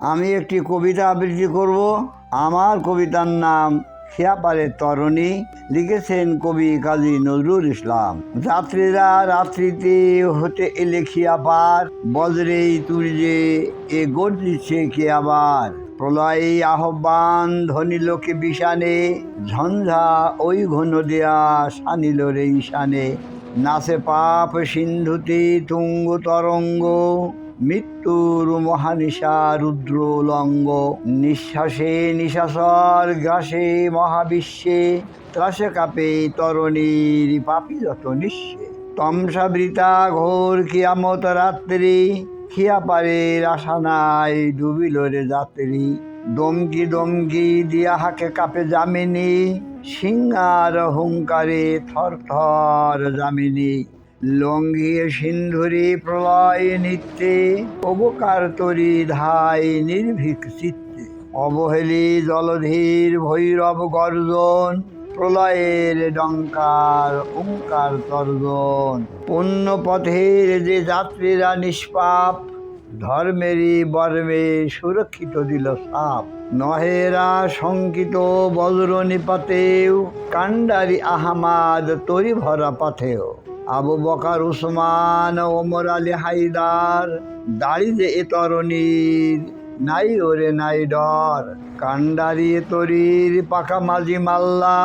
আমি একটি কবিতা আবৃত্তি করব। আমার কবিতার নাম খেয়াপাড়ের তরণী। লিখেছেন কবি কাজী নজরুল ইসলাম। যাত্রীরা রাত্রিতে হতে এলে খিয়াপার বজ্রেই তুলছে এ গর্জিছে কে আবার। প্রলয়ে আহ্বান ধনী লোকে বিষানে, ঝঞ্ঝা ওই ঘন দেয়া সানিল রে ঈশানে। নাচে পাপ সিন্ধুতে তুঙ্গ তরঙ্গ মৃত্যুর মহানিশা রুদ্র লঙ্গ নিঃশ্বাসে নিশাসর গ্রাসে মহাবিশ্বে, ত্রাসে কাপে তরণীর পাপি যত নিঃশ্বে তমসাবৃতা ঘোর কিয়ামত রাত্রি, খিয়া পারে নাই ডুবিল রে যাত্রী। দমকি দমকি দিয়া হাকে কাপে জামিনী সিংহার হুঙ্কারে থর থর জামিনী লঙ্ঘিয়ে সিন্ধুরি প্রলয় নিত্যে, অবকার তরি ধাই নির্ভীক চিত্তে। অবহেলি জলধীর ভৈরব গর্জন, প্রলয়ের ডঙ্কার ওঙ্কার তর্জন। পুণ্য পথের যে যাত্রীরা নিষ্পাপ, ধর্মেরই বর্মে সুরক্ষিত দিল সাপ। নহেরা শঙ্কিত বজ্র নিপাতেও কান্ডারি আহমাদ তরি ভরা পাথেও। আবু বকার, উসমান, ওমর আলী হাইদার দাড়ি যে এ তরণীর, নাই ওরে নাই ডর, কান্ডারি তরির পাকা মাঝি মাল্লা,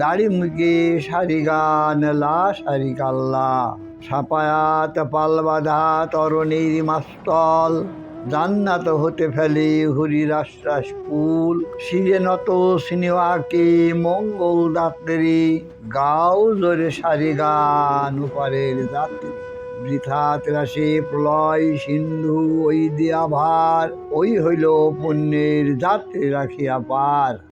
দাড়ি মুখে সারি গান লা সারি কাল্লা সাপায়াত পাল বাঁধা তরণীর মাস্তল জান্নাত হতে ফেলে হরি রাস ফুল। শিরে নত সিনেমাকে মঙ্গল দাত্রি। গাও জোরে সারি গান উপারের যাত্রী বৃথা ত্রাসে প্রলয় সিন্ধু ওই দিয়া ভার ওই হইল পুণ্যের যাত্রী রাখিয়া পার।